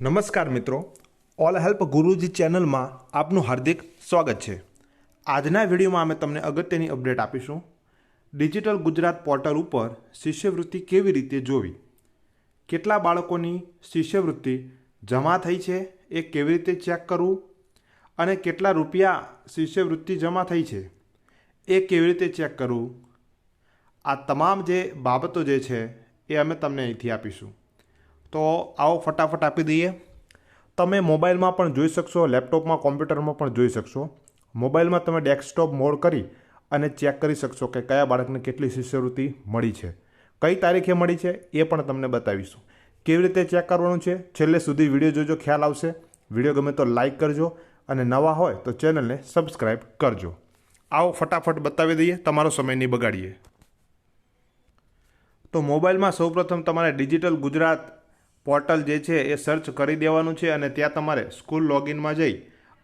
નમસ્કાર મિત્રો. All help ગુરુજી ચેનલમાં આપનું હાર્દિક સ્વાગત છે. આજના વિડીયોમાં અમે તમને અગત્યની અપડેટ આપીશું. ડિજિટલ ગુજરાત પોર્ટલ ઉપર શિષ્યવૃત્તિ કેવી રીતે જોવી? કેટલા બાળકોની શિષ્યવૃત્તિ જમા થઈ છે? એ કેવી રીતે ચેક કરવું? અને કેટલા રૂપિયા શિષ્યવૃત્તિ જમા થઈ છે? એ કેવી રીતે ચેક કરવું? આ તમામ જે બાબતો જે છે, એ અમે તમને અહીંથી આપીશું. તો આવો ફટાફટ આપી દઈએ. તમે મોબાઈલમાં પણ જોઈ શકશો, લેપટોપમાં, કોમ્પ્યુટરમાં પણ જોઈ શકશો. મોબાઈલમાં તમે ડેસ્કટોપ મોડ કરી અને ચેક કરી શકશો કે કયા બાળકને કેટલી શિષ્યવૃત્તિ મળી છે. કઈ તારીખે મળી છે એ પણ તમને બતાવીશું. કેવી રીતે ચેક કરવાનું છે છેલ્લે સુધી વીડિયો જોજો, ખ્યાલ આવશે. વીડિયો ગમે તો લાઇક કરજો અને નવા હોય તો ચેનલને સબસ્ક્રાઈબ કરજો. આવો ફટાફટ બતાવી દઈએ, તમારો સમય નહીં બગાડીએ તો મોબાઈલમાં સૌપ્રથમ તમારે ડિજિટલ ગુજરાત પોર્ટલ જે છે એ સર્ચ કરી દેવાનું છે અને ત્યાં તમારે સ્કૂલ લોગિનમાં જઈ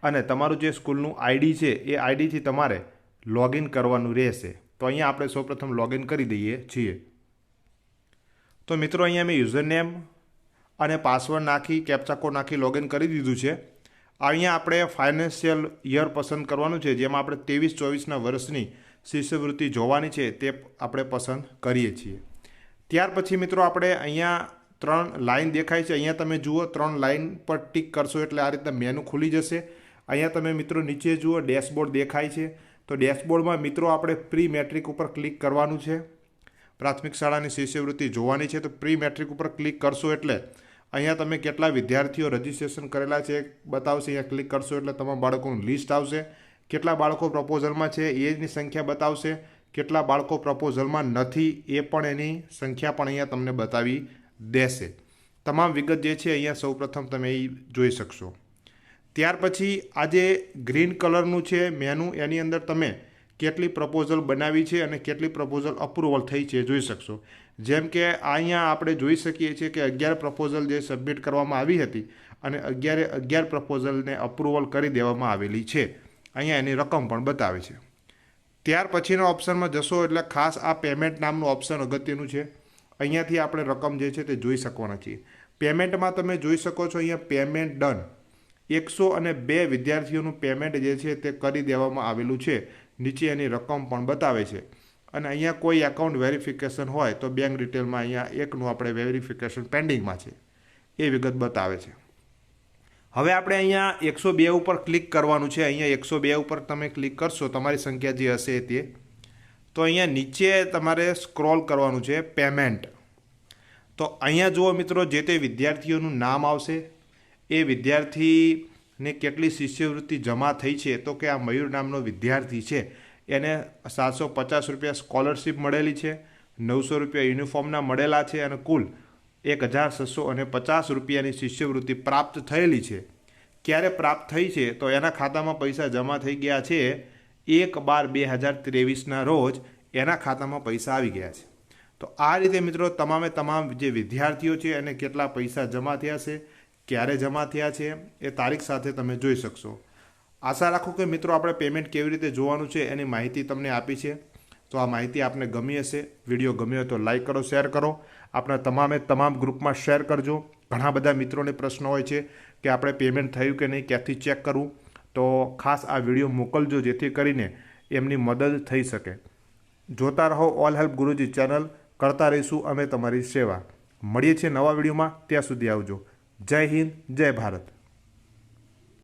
અને તમારું જે સ્કૂલનું આઈડી છે એ આઈડીથી તમારે લોગિન કરવાનું રહેશે. તો અહીંયા આપણે સૌપ્રથમ લોગિન કરી દઈએ છીએ. તો મિત્રો અહીંયા મેં યુઝરનેમ અને પાસવર્ડ નાખી કેપ્ચા નાખી લોગિન કરી દીધું છે. અહીંયા આપણે ફાઇનાન્શિયલ યર પસંદ કરવાનું છે, જેમાં આપણે ત્રેવીસ, ચોવીસના વર્ષની શિષ્યવૃત્તિ જોવાની છે, તે આપણે પસંદ કરીએ છીએ. ત્યાર પછી મિત્રો આપણે અહીંયા ત્રણ લાઇન દેખાય છે. અહીંયા તમે જુઓ, ત્રણ લાઇન પર ટીક કરશો એટલે આ રીતના મેનુ ખુલી જશે. અહીંયા તમે મિત્રો નીચે જુઓ, ડેશબોર્ડ દેખાય છે. તો ડેશબોર્ડમાં મિત્રો આપણે પ્રી મેટ્રિક ઉપર ક્લિક કરવાનું છે. પ્રાથમિક શાળાની શિષ્યવૃત્તિ જોવાની છે. તો પ્રી મેટ્રિક ઉપર ક્લિક કરશો એટલે અહીંયા તમે કેટલા વિદ્યાર્થીઓ રજિસ્ટ્રેશન કરેલા છે બતાવશે. અહીંયા ક્લિક કરશો એટલે તમામ બાળકોનું લિસ્ટ આવશે. કેટલા બાળકો પ્રપોઝલમાં છે એની સંખ્યા બતાવશે. કેટલા બાળકો પ્રપોઝલમાં નથી એ પણ એની સંખ્યા પણ અહીંયા તમને બતાવી દેશે. તમામ વિગત જે છે અહીંયા સૌપ્રથમ તમે એ જોઈ શકશો. ત્યાર પછી આ જે ગ્રીન કલરનું છે મેનુ, એની અંદર તમે કેટલી પ્રપોઝલ બનાવી છે અને કેટલી પ્રપોઝલ અપ્રુવલ થઈ છે જોઈ શકશો. જેમ કે અહીંયા આપણે જોઈ શકીએ છીએ કે અગિયાર પ્રપોઝલ જે સબમિટ કરવામાં આવી હતી અને અગિયારે અગિયાર પ્રપોઝલને અપ્રુવલ કરી દેવામાં આવેલી છે. અહીંયા એની રકમ પણ બતાવે છે. ત્યાર પછીના ઓપ્શનમાં જશો એટલે ખાસ આ પેમેન્ટ નામનું ઓપ્શન અગત્યનું છે. અહીંયાથી આપણે રકમ જે છે તે જોઈ શકવાના છીએ. પેમેન્ટમાં તમે જોઈ શકો છો અહીંયા પેમેન્ટ ડન એકસો અને બે વિદ્યાર્થીઓનું પેમેન્ટ જે છે તે કરી દેવામાં આવેલું છે. નીચે એની રકમ પણ બતાવે છે. અને અહીંયા કોઈ એકાઉન્ટ વેરિફિકેશન હોય તો બેંક ડિટેલમાં અહીંયા એકનું આપણે વેરિફિકેશન પેન્ડિંગમાં છે. એ વિગત બતાવે છે. હવે આપણે અહીંયા એકસો બે ઉપર ક્લિક કરવાનું છે. અહીંયા એકસો બે ઉપર તમે ક્લિક કરશો, તમારી સંખ્યા જે હશે તે તો અહીંયા નીચે તમારે સ્ક્રોલ કરવાનું છે પેમેન્ટ તો અહીંયા જુઓ મિત્રો, જે તે વિદ્યાર્થીઓનું નામ આવશે, એ વિદ્યાર્થીને કેટલી શિષ્યવૃત્તિ જમા થઈ છે, તો કે આ મયુર નામનો વિદ્યાર્થી છે, એને સાતસો પચાસ રૂપિયા સ્કોલરશિપ મળેલી છે, નવસો રૂપિયા યુનિફોર્મના મળેલા છે અને કુલ એક હજાર છસો અને પચાસ રૂપિયાની શિષ્યવૃત્તિ પ્રાપ્ત થયેલી છે. ક્યારે પ્રાપ્ત થઈ છે? તો એના ખાતામાં પૈસા જમા થઈ ગયા છે એક બાર બે હજાર ત્રેવીસના રોજ એના ખાતામાં પૈસા આવી ગયા છે. તો આ રીતે મિત્રો તમામે તમામ જે વિદ્યાર્થીઓ છે એને કેટલા પૈસા જમા થયા છે, ક્યારે જમા થયા છે, એ તારીખ સાથે તમે જોઈ શકશો. આશા રાખું કે મિત્રો આપણે પેમેન્ટ કેવી રીતે જોવાનું છે એની માહિતી તમને આપી છે. તો આ માહિતી આપને ગમી હશે, વીડિયો ગમ્યો તો લાઈક કરો, શેર કરો. આપણા તમામે તમામ ગ્રુપમાં શેર કરજો. ઘણા બધા મિત્રોને પ્રશ્ન હોય છે કે આપણે પેમેન્ટ થયું કે નહીં, ક્યાંથી ચેક કરવું? તો ખાસ આ વીડિયો મોકલજો જેથી કરીને એમની મદદ થઈ શકે. જોતા રહો ઓલ હેલ્પ ગુરુજી ચેનલ. કરતા રહીશું અમે તમારી સેવા. મળીએ છીએ નવા વિડીયોમાં. ત્યાં સુધી આવજો. જય હિન્દ, જય ભારત.